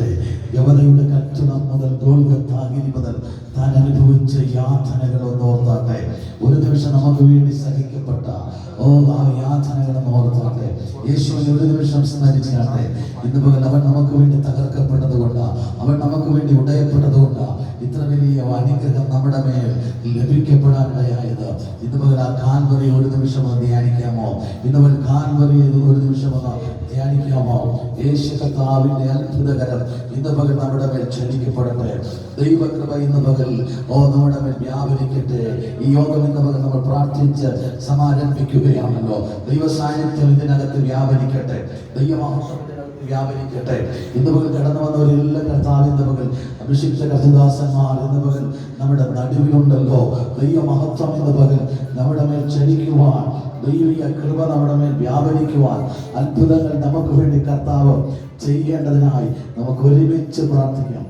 പ്രാർത്ഥിച്ചാട്ടെ യവനയുടെ കച്ചടം മുതൽ ഗോൽഗത്താഗിരി മുതൽ താൻ അനുഭവിച്ച യാതനകൾ ഒന്ന് ഓർത്താട്ടെ ഒരു നിമിഷം നമുക്ക് വേണ്ടി സഹിക്കപ്പെട്ട ഓ ആ യാതനകളെന്ന് ഓർത്താട്ടെ യേശുവിനെ ഒരു നിമിഷം സ്മരിച്ചാട്ടെ ഇന്ന് പകൽ അവൻ നമുക്ക് വേണ്ടി തകർക്കപ്പെട്ടത് കൊണ്ട് അവൻ നമുക്ക് വേണ്ടി ഉടയപ്പെട്ടത് കൊണ്ട് ഇത്ര വലിയ അനുഗ്രഹം നമ്മുടെ മേൽ ലഭിക്കപ്പെടാനിടയായത്. ഇന്ന് പകൽ ആ കാൽവറി ഒരു നിമിഷം ഒന്ന് ധ്യാനിക്കാമോ? ഇന്ന് പകൽ കാൽവറി ഒരു നിമിഷം ഒന്ന് ധ്യാനിക്കാമോ? യേശു കർത്താവിന്റെ അത്ഭുതകരം ഇന്ന് പകൽ നമ്മുടെ മേൽ ക്ഷണിക്കപ്പെടട്ടെ. ദൈവകൃപ ഇന്ന് പകൽ ഓ നമ്മുടെ മേൽ വ്യാപരിക്കട്ടെ. ഈ യോഗം ഇന്ന് പകൽ നമ്മൾ പ്രാർത്ഥിച്ച് സമാരംഭിക്കുകയാണല്ലോ. ദൈവസാന്നിധ്യം ഇതിനകത്ത് വ്യാപരിക്കട്ടെ. ഇതിനകത്ത് വ്യാപരിക്കട്ടെ. ഇന്ന് പകൽ കടന്നു വന്നവരെല്ലാം കർത്താവ് ഇന്ന് പകൽ അഭിഷിക്ത കർത്തദാസന്മാർ എന്ന പകൽ നമ്മുടെ നടുവിലുണ്ടല്ലോ. ദൈവമഹത്വം എന്ന പകൽ നമ്മുടെ മേൽ ചരിക്കുവാൻ ദൈവിക കൃപ നമ്മുടെ മേൽ വ്യാപരിക്കുവാൻ അത്ഭുതങ്ങൾ നമുക്ക് വേണ്ടി കർത്താവ് ചെയ്യേണ്ടതിനായി നമുക്ക് ഒരുമിച്ച് പ്രാർത്ഥിക്കാം.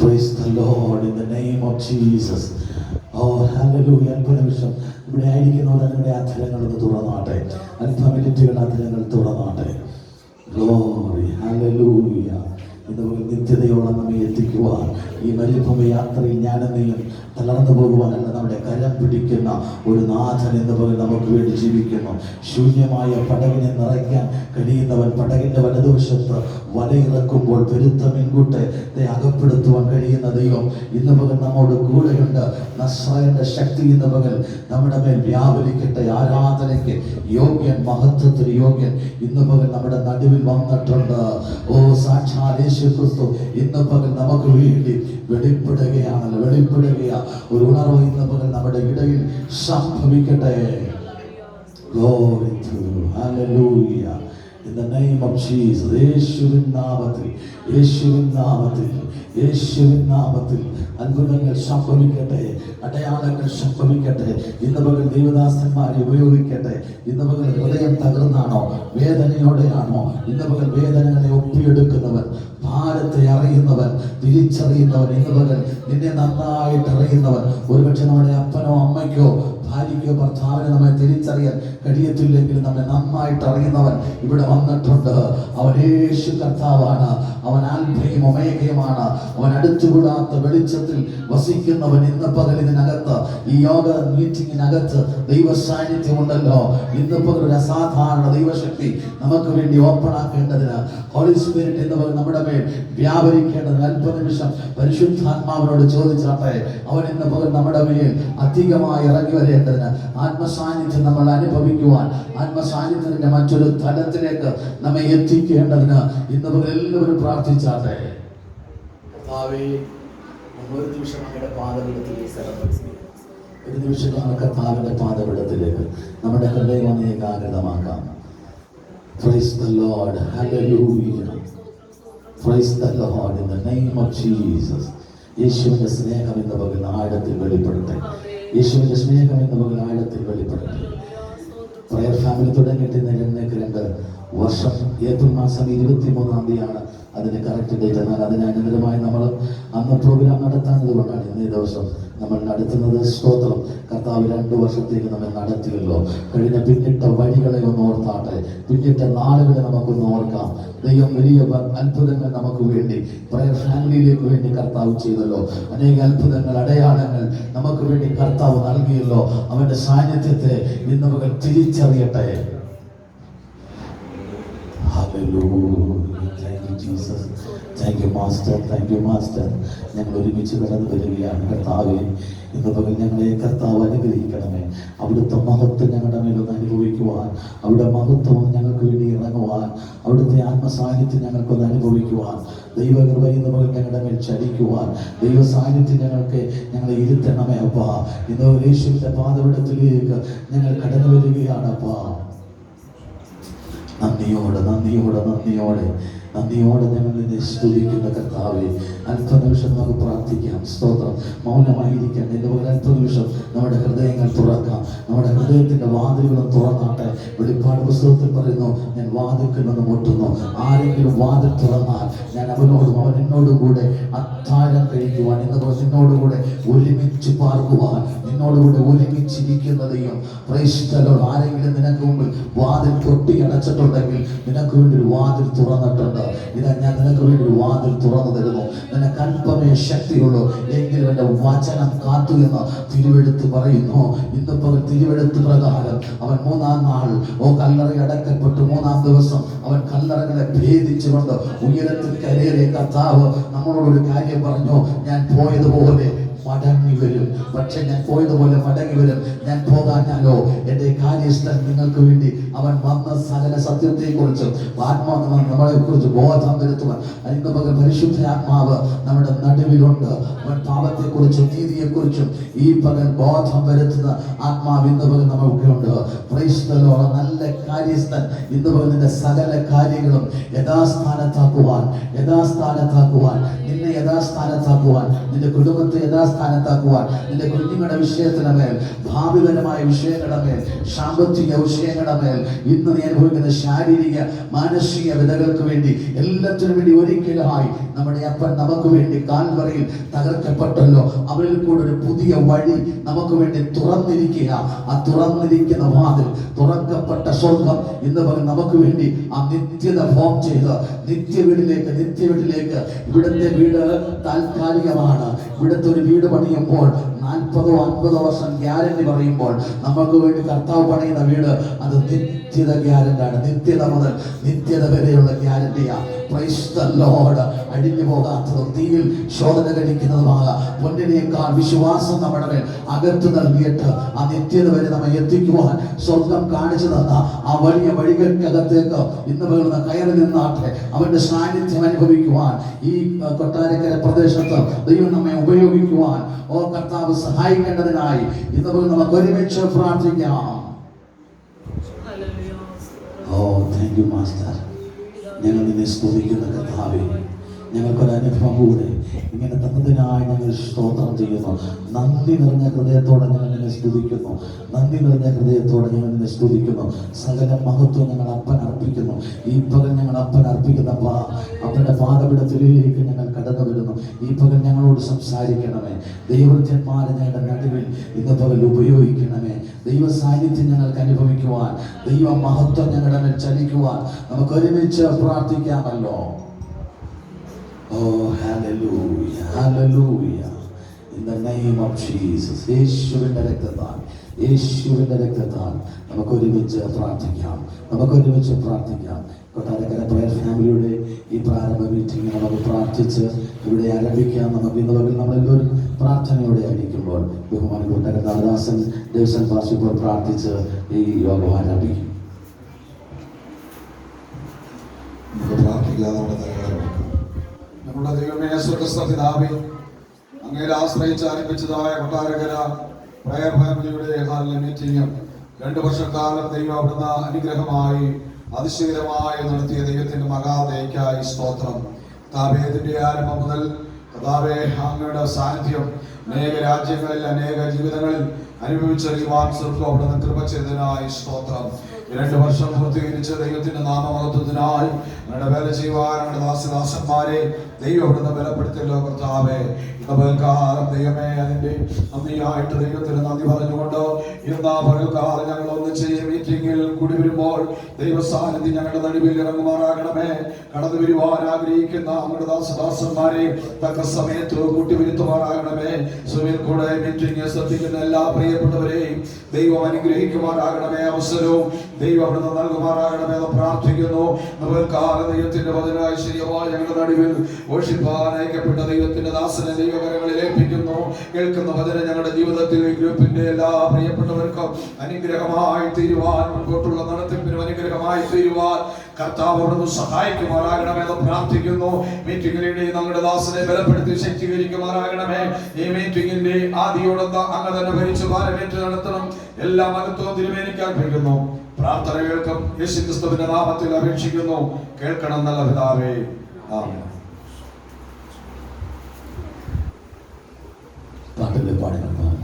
Praise the Lord in the name of Jesus. Hallelujah. അല്പ നിമിഷം. ഇവിടെ ആയിരിക്കുന്നവർ നിങ്ങളുടെ അധരങ്ങളൊന്ന് തുറന്നാട്ടെ. അല്പ മിനിറ്റുകളുടെ അധരങ്ങൾ തുറന്നാട്ടെ. ഗ്ലോറി ഹല്ലേലൂയ ഇന്ന് നിത്യതയോളം നമ്മെ എത്തിക്കുവാൻ. ഈ മരുഭൂമി യാത്രയിൽ ഞാനെന്നെയും തളർന്നു പോകുവാനല്ല നമ്മുടെ കരം പിടിക്കുന്ന ഒരു നാഥൻ എന്ന് പറഞ്ഞ് നമുക്ക് വേണ്ടി ജീവിക്കുന്നു. ശൂന്യമായ പടകിനെ നിറയ്ക്കാൻ കഴിയുന്നവൻ പടകിന്റെ വലതുവശത്ത് വലയിറക്കുമ്പോൾ പെരുത്ത മിൻകൂട്ടെ അകപ്പെടുത്തുവാൻ കഴിയുന്ന ദൈവം ഇന്ന് പകൽ നമ്മോട് കൂടെയുണ്ട്. നസ്രായന്റെ ശക്തി ഇന്ന് പകൽ നമ്മുടെ മേൽ വ്യാപരിക്കട്ടെ. ആരാധനയ്ക്ക് യോഗ്യൻ മഹത്വത്തിന് യോഗ്യൻ ഇന്ന് പകൽ നമ്മുടെ നടുവിൽ വന്നിട്ടുണ്ട്. ഓ സാക്ഷാൽ യേശു ക്രിസ്തു ഇന്ന് പകൽ നമുക്ക് വേണ്ടി വെളിപ്പെടുകയാണല്ലോ വെളിപ്പെടുകയാ. ഒരു ഉണർവ് ഇന്ന് മുതൽ നമ്മുടെ ഇടയിൽ സംഭവിക്കട്ടെ. Glory to. In the name of Jesus. യേശുവിൻ നാമത്തിൽ യേശുവിൻ നാമത്തിൽ യേശുവിൻ നാമത്തിൽ അത്ഭുതങ്ങൾ സംഭവിക്കട്ടെ അടയാളങ്ങൾ സംഭവിക്കട്ടെ. ഇന്ന് പകൽ ദൈവദാസന്മാരെ ഉപയോഗിക്കട്ടെ. ഇന്ന് പകൽ ഹൃദയം തകർന്നാണോ വേദനയോടെയാണോ? ഇന്ന് പകൽ വേദനകളെ ഒപ്പിയെടുക്കുന്നവൻ ഭാരത്തെ അറിയുന്നവൻ തിരിച്ചറിയുന്നവൻ. ഇന്ന് പകൽ നിന്നെ നന്നായിട്ട് അറിയുന്നവൻ. ഒരുപക്ഷെ നമ്മുടെ അപ്പനോ അമ്മയ്ക്കോ ഭാര്യയ്ക്കോ ഭർത്താവിനെ നമ്മെ തിരിച്ചറിയാൻ കഴിയത്തില്ലെങ്കിൽ നമ്മെ നന്നായിട്ട് അറിയുന്നവൻ ഇവിടെ വന്നിട്ടുണ്ട്. അവൻ യേശു കർത്താവാണ്. അവൻ ആൽഭയും ഒമേഘയുമാണ് അവൻ അടുത്തുകൂടാത്ത വെളിച്ചത്തിൽ വസിക്കുന്നവൻ ഇന്ന് പകൽ ഇതിനകത്ത്. ഈ യോഗ മീറ്റിങ്ങിനകത്ത് ദൈവ സാന്നിധ്യം ഉണ്ടല്ലോ ഇന്ന് പകൽ ഒരു അസാധാരണ ദൈവശക്തി നമുക്ക് വേണ്ടി ഓപ്പൺ ആക്കേണ്ടതിന്. ഹോളി സ്പിരിറ്റ് എന്നവർ നമ്മുടെ മേൽ വ്യാപരിക്കേണ്ടതിന് അല്പ നിമിഷം പരിശുദ്ധാത്മാവിനോട് ചോദിച്ചാട്ടെ അവൻ ഇന്ന് പകൽ നമ്മുടെ മേൽ അധികമായി ഇറങ്ങി വരേണ്ടതിന് ആത്മസാന്നിധ്യം നമ്മൾ അനുഭവിക്കുവാൻ ആത്മസാന്നിധ്യത്തിന്റെ മറ്റൊരു തലത്തിലേക്ക് നമ്മെ എത്തിക്കേണ്ടതിന് ഇന്ന് മുതൽ എല്ലാവരും പ്രാർത്ഥിച്ചാട്ടെ ഒരു നിമിഷം അങ്ങയുടെ സമർപ്പിക്കുന്നു. ഒരു നിമിഷം നമ്മുടെ ഹൃദയം ഒന്ന് ഏകാഗ്രതമാക്കാം Praise the Lord. Hallelujah. Praise the Lord in the name of Jesus. യേശുവിന്റെ സ്നേഹം എന്ന പകൽ ആഴത്തിൽ വെളിപ്പെടട്ടെ യേശുവിന്റെ സ്നേഹം നമുക്ക് ആഴത്തിൽ വെളിപ്പെടുത്തി. പ്രയർ ഫാമിലി തുടങ്ങിയിട്ട് ഇന്ന് വർഷം ഏപ്രിൽ മാസം ഇരുപത്തി മൂന്നാം തീയതിയാണ് അതിന്റെ കറക്റ്റ് ഡേറ്റ് എന്നാൽ അതിനനുസരമായി നമ്മൾ അന്ന് പ്രോഗ്രാം നടത്താത്തത് കൊണ്ടാണ് ഇന്നേ ദിവസം നമ്മൾ നടത്തുന്നത് സ്തോത്രം. കർത്താവ് രണ്ടു വർഷത്തേക്ക് നമ്മൾ നടത്തിയല്ലോ. കഴിഞ്ഞ പിന്നിട്ട വഴികളെ ഒന്ന് ഓർത്താട്ടെ. പിന്നിട്ട നാളുകളെ നമുക്കൊന്ന് ഓർക്കാം. ദൈവം വലിയ അത്ഭുതങ്ങൾ നമുക്ക് വേണ്ടി പ്രയർ ഫാമിലിയിലേക്ക് വേണ്ടി കർത്താവ് ചെയ്തല്ലോ. അനേക അത്ഭുതങ്ങൾ അടയാളങ്ങൾ നമുക്ക് വേണ്ടി കർത്താവ് നൽകിയല്ലോ. അവന്റെ സാന്നിധ്യത്തെ ഇന്ന് നമുക്ക് തിരിച്ചറിയട്ടെ. Hallelujah. Thank you Jesus thank you master thank you master ഞങ്ങൾ ഒരുമിച്ച് കടന്നു വരികയാണ് കർത്താവെ. ഇന്ന് പകൽ ഞങ്ങളെ കർത്താവ് അനുഗ്രഹിക്കണമേ. അവിടുത്തെ മഹത്വം ഞങ്ങളുടെ മേലൊന്ന് അനുഭവിക്കുവാൻ അവിടെ മഹത്വം ഞങ്ങൾക്ക് വേണ്ടി ഇറങ്ങുവാൻ അവിടുത്തെ ആത്മസാന്നിധ്യം ഞങ്ങൾക്കൊന്ന് അനുഭവിക്കുവാൻ ദൈവകൃപ ഇന്ന് പകൽ ഞങ്ങളുടെ മേൽ ചലിക്കുവാൻ ദൈവ സാന്നിധ്യം ഞങ്ങൾക്ക് ഞങ്ങളെ ഇരുത്തണമേ അപ്പാ. ഇന്ന് യേശുവിന്റെ പാതവിടത്തിലേക്ക് ഞങ്ങൾ കടന്നു വരികയാണ് അപ്പാ. നന്ദിയോടെ നന്ദിയോടെ നന്ദിയോടെ. നന്ദിയോടെ ഞങ്ങൾ നിന്നെ സ്തുതിക്കുന്ന കർത്താവെ അല്പനിമിഷം നമുക്ക് പ്രാർത്ഥിക്കാം. സ്തോത്രം. മൗനമായിരിക്കാം നിന്റെ അടുത്ത അല്പനിമിഷം നമ്മുടെ ഹൃദയങ്ങൾ തുറക്കാം. നമ്മുടെ ഹൃദയത്തിന്റെ വാതിലുകളും തുറന്നാട്ടെ. വെളിപ്പാട് പുസ്തകത്തിൽ പറയുന്നു ഞാൻ വാതിൽക്കൽ മുട്ടുന്നു. ആരെങ്കിലും വാതിൽ തുറന്നാൽ ഞാൻ അവനോടും അവൻ എന്നോടും കൂടെ അത്താഴം കഴിക്കുവാൻ എന്ന് പറഞ്ഞ് നിന്നോടുകൂടെ ഒരുമിച്ച് പാർക്കുവാൻ നിന്നോടുകൂടെ ഒരുമിച്ചിരിക്കുന്നതെയും പ്രേക്ഷിച്ചാലോ ആരെങ്കിലും നിനക്ക് മുമ്പിൽ വാതിൽ കൊട്ടി അടച്ചിട്ടുണ്ടെങ്കിൽ നിനക്ക് വേണ്ടി ഒരു വാതിൽ തുറന്നിട്ടുണ്ട്. ഇതാ ഞാൻ നിനക്ക് വേണ്ടി ഒരു വാതിൽ തുറന്നു തരുന്നു. നിനക്ക് അല്പമേ ശക്തിയുള്ളൂ എങ്കിലും എന്റെ വചനം കാത്തു എന്ന് തിരുവെടുത്ത് പറയുന്നു. ഇന്നിപ്പോൾ തിരുവെടുത്ത് പ്രകാരം അവൻ മൂന്നാം നാൾ ഓ കല്ലറ അടക്കപ്പെട്ടു. മൂന്നാം ദിവസം അവൻ കല്ലറകളെ ഭേദിച്ചുകൊണ്ട് ഉയരത്തിൽ കരയിലെ കർത്താവ് നമ്മളോടൊരു കാര്യം പറഞ്ഞു. ഞാൻ പോയതുപോലെ മടങ്ങി വരും. പക്ഷെ ഞാൻ പോയതുപോലെ മടങ്ങി വരും. ഞാൻ പോകാഞ്ഞാലോ? എന്റെ കാര്യസ്ഥൻ നിങ്ങൾക്ക് വേണ്ടി അവൻ വന്ന സകല സത്യത്തെക്കുറിച്ച് ആത്മാവ് നമ്മളെ കുറിച്ച് ബോധം വരുത്തുവാൻ അതിന്റെ പകരം പരിശുദ്ധ ആത്മാവ് നമ്മുടെ നടുവിലുണ്ട്. അവൻ പാപത്തെക്കുറിച്ചും നീതിയെക്കുറിച്ചും ഈ പകൽ ബോധം വരുത്തുന്ന ആത്മാവ് ഇന്ന് പകൽ നമുക്കുണ്ട്. ക്രൈസ്തലോ നല്ല കാര്യസ്ഥൻ. ഇന്ന് പകൽ നിന്റെ സകല കാര്യങ്ങളും യഥാസ്ഥാനത്താക്കുവാൻ യഥാസ്ഥാനത്താക്കുവാൻ നിന്നെ യഥാസ്ഥാനത്താക്കുവാൻ നിന്റെ കുടുംബത്തെ യഥാസ്ഥാനത്താക്കുവാൻ നിന്റെ കുഞ്ഞുങ്ങളുടെ വിഷയത്തിനമേൽ ഭാവിപരമായ വിഷയങ്ങളുടെ മേൽ സാമ്പത്തിക വിഷയങ്ങളുടെ മേൽ ഇന്ന് നീ അനുഭവിക്കുന്ന ശാരീരിക മാനസിക വിധകൾക്ക് വേണ്ടി എല്ലാത്തിനും വേണ്ടി ഒരിക്കലായി നമ്മുടെ അപ്പൻ നമുക്ക് വേണ്ടി കാൽവറയിൽ തകർക്കപ്പെട്ടല്ലോ. അവരിൽ കൂടെ ഒരു പുതിയ വഴി നമുക്ക് വേണ്ടി തുറന്നിരിക്കുക. ആ തുറന്നിരിക്കുന്ന വാതിൽ തുറക്കപ്പെട്ട സ്വർഗം ഇന്ന് പറഞ്ഞ് നമുക്ക് വേണ്ടി ആ നിത്യത ഫോം ചെയ്ത് നിത്യവീടിലേക്ക് നിത്യവീടിലേക്ക്. ഇവിടുത്തെ വീട് താൽക്കാലികമാണ്. ഇവിടുത്തെ ഒരു വീട് പണിയുമ്പോൾ നാൽപ്പതോ അൻപതോ വർഷം ഗ്യാരണ്ടി പറയുമ്പോൾ നമുക്ക് വേണ്ടി കർത്താവ് പണിയുന്ന വീട് അത് നിത്യത ഗ്യാരണ്ടാണ് നിത്യത മുതൽ നിത്യത വരെയുള്ള ഗ്യാരണ്ടിയാണ് ലോഡ് അടിഞ്ഞു പോകാത്തതും തീയിൽ ശോധന കഴിക്കുന്നതുമാകാം പൊന്നിനേക്കാൾ വിശ്വാസം നമ്മുടെ മേൽ അകത്ത് നൽകിയിട്ട് ആ നിത്യത വരെ നമ്മെ എത്തിക്കുവാൻ സ്വർഗം കാണിച്ചു തന്ന ആ വലിയ വഴികൾക്കകത്തേക്ക് ഇന്ന് പകർന്ന കയറി നിന്നാട്ടെ അവന്റെ സാന്നിധ്യം അനുഭവിക്കുവാൻ ഈ കൊട്ടാരക്കര പ്രദേശത്ത് ദൈവം നമ്മെ ഉപയോഗിക്കുവാൻ. ഓ കർത്താവ് സഹായിക്കേണ്ടതിനായി ഇന്ന് നമുക്ക് ഒരുമിച്ച് പ്രാർത്ഥിക്കാം. ഓ താങ്ക് യു മാസ്റ്റർ ഞങ്ങൾ നിന്നെ സ്തുതിക്കുന്ന കർത്താവേ. ഞങ്ങൾക്കൊരു അനുഭവം കൂടെ ഇങ്ങനെ തന്നതിനായി ഞങ്ങൾ സ്തോത്രം ചെയ്യുന്നു. നന്ദി നിറഞ്ഞ ഹൃദയത്തോടെ ഞങ്ങൾ നിന്നെ സ്തുതിക്കുന്നു. നന്ദി നിറഞ്ഞ ഹൃദയത്തോടെ ഞങ്ങൾ നിന്നെ സ്തുതിക്കുന്നു. സകല മഹത്വം ഞങ്ങൾ അപ്പൻ അർപ്പിക്കുന്നു. ഈ പകൽ ഞങ്ങൾ അപ്പൻ അർപ്പിക്കുന്ന പാ അപ്പന്റെ പാതപിടത്തിലേക്ക് ഞങ്ങൾ കടന്നു വരുന്നു ഈ പകൽ ഞങ്ങളോട് സംസാരിക്കണമേ. ദൈവജന്മാരെ ഞങ്ങളുടെ നടുവിൽ ഇന്ന് പകൽ ഉപയോഗിക്കണമേ. ദൈവ സാന്നിധ്യം ഞങ്ങൾക്ക് അനുഭവിക്കുവാൻ ദൈവ മഹത്വം ഞങ്ങളുടെ മേൽ ചലിക്കുവാൻ നമുക്ക് ഒരുമിച്ച് പ്രാർത്ഥിക്കാമല്ലോ. ഓ hallelujah hallelujah. In the name of Jesus യേശുവിന്റെ രക്തത്താൽ യേശുവിന്റെ രക്തത്താൽ നമുക്ക് ഒരുമിച്ച് പ്രാർത്ഥിക്കാം നമുക്ക് ഒരുമിച്ച് പ്രാർത്ഥിക്കാം. കൊട്ടാരക്കര പ്രയർ ഫാമിലിയുടെ ഈ പ്രാരംഭ മീറ്റിംഗ് നമുക്ക് പ്രാർത്ഥിച്ച് ഇവിടെ ആരംഭിക്കാം. നമുക്ക് ഇന്ന് പകൽ നമ്മളെല്ലാവരും പ്രാർത്ഥനയോടെ ആയിരിക്കുമ്പോൾ ബഹുമാനപ്പെട്ട കഥാദാസൻ ദേവസൻ പാസ് ഇപ്പോൾ പ്രാർത്ഥിച്ച് ഈ യോഗം ആരംഭിക്കും. പ്രാർത്ഥിക്കാതെ നമ്മുടെ ദൈവമേ സ്വർഗസ്ഥ പിതാവേ അങ്ങേരെ ആശ്രയിച്ച് ആരംഭിച്ചതായ കൊട്ടാരകര പ്രയർ ഫാമിലിയുടെ മീറ്റിംഗും രണ്ടു വർഷക്കാലം ദൈവം അവിടുന്ന് അനുഗ്രഹമായി അതിശീലമായി നടത്തിയ ദൈവത്തിന്റെ മഹാദയക്കായി സ്തോത്രം. താപേതിന്റെ ആരംഭം മുതൽ കഥാവേ അങ്ങയുടെ സാന്നിധ്യം അനേക രാജ്യങ്ങളിൽ അനേക ജീവിതങ്ങളിൽ അനുഭവിച്ചറിയുവാൻ സ്വർഗം അവിടുന്ന് കൃപ ചെയ്തതിനായി സ്തോത്രം. രണ്ട് വർഷം പൂർത്തീകരിച്ച ദൈവത്തിന്റെ നാമമഹത്വത്തിനായി ഞങ്ങളുടെ വേല ചെയ്യുവാനാണ് ദാസദാസന്മാരെ ദൈവം അവിടുന്ന് ബലപ്പെടുത്തിയല്ലോ കർത്താവേ. പകൽക്കാലം ദൈവമേ അതിന്റെ നന്ദിയായിട്ട് ദൈവത്തിന് നന്ദി പറഞ്ഞുകൊണ്ട് ഇന്ന് പകൽക്കാലം ഞങ്ങൾ ഒന്നിച്ച് മീറ്റിംഗിൽ കൂടി വരുമ്പോൾ ദൈവസാന്നിധ്യം ഞങ്ങളുടെ നടുവിൽ ഇറങ്ങുമാറാകണമേ. കടന്നു വരുവാൻ ആഗ്രഹിക്കുന്ന നമ്മുടെ ദാസദാസന്മാരെ തക്ക സമയത്ത് കൂട്ടിവരുത്തുമാറാകണമേ സുവിൽ കൂടെ മീറ്റിംഗ് ശ്രദ്ധിക്കുന്ന എല്ലാ പ്രിയപ്പെട്ടവരെയും ദൈവം അനുഗ്രഹിക്കുമാറാകണമേ. അവസരവും ദൈവം അവിടുന്ന് നൽകുമാറാകണമേ എന്ന് പ്രാർത്ഥിക്കുന്നു. കാല ദൈവത്തിന്റെ വചനമായി ശരിയമായ ഞങ്ങളുടെ നടുവിൽ ഓഷിപ്പാൻ അയക്കപ്പെട്ട ദൈവത്തിന്റെ ദാസനെ ദൈവകരങ്ങളിൽ ഏൽപ്പിക്കുന്നു. കേൾക്കുന്ന വചനം ഞങ്ങളുടെ ജീവിതത്തിൽ ഗ്രൂപ്പിന്റെ എല്ലാ പ്രിയപ്പെട്ടവർക്കും അനുഗ്രഹമായി തീരുവാൻ മുൻപോട്ടുള്ള നടത്തിപ്പിനും അനുഗ്രഹമായി തീരുവാൻ കർത്താവ് അവിടുന്ന് സഹായിക്കുമാറാകണമെന്ന് പ്രാർത്ഥിക്കുന്നു. മീറ്റിംഗിലൂടെ ഞങ്ങളുടെ ദാസനെ ബലപ്പെടുത്തി ശക്തീകരിക്കുമാറാകണമേ. ഈ മീറ്റിംഗിന്റെ ആദ്യോടൊത്ത അങ്ങ് തന്നെ ഭരിച്ചു ഭാരമേറ്റ് നടത്തണം. എല്ലാ മഹത്വവും തിരുമേനിക്ക് അർപ്പിക്കുന്നു പ്രാർത്ഥന കേൾക്കും യേശു ക്രിസ്തുവിന്റെ നാമത്തിൽ അപേക്ഷിക്കുന്നു. കേൾക്കണം നല്ല പിതാവേ. ആമേൻ. പാട്ടിന്റെ പാടുകൾ ഞാൻ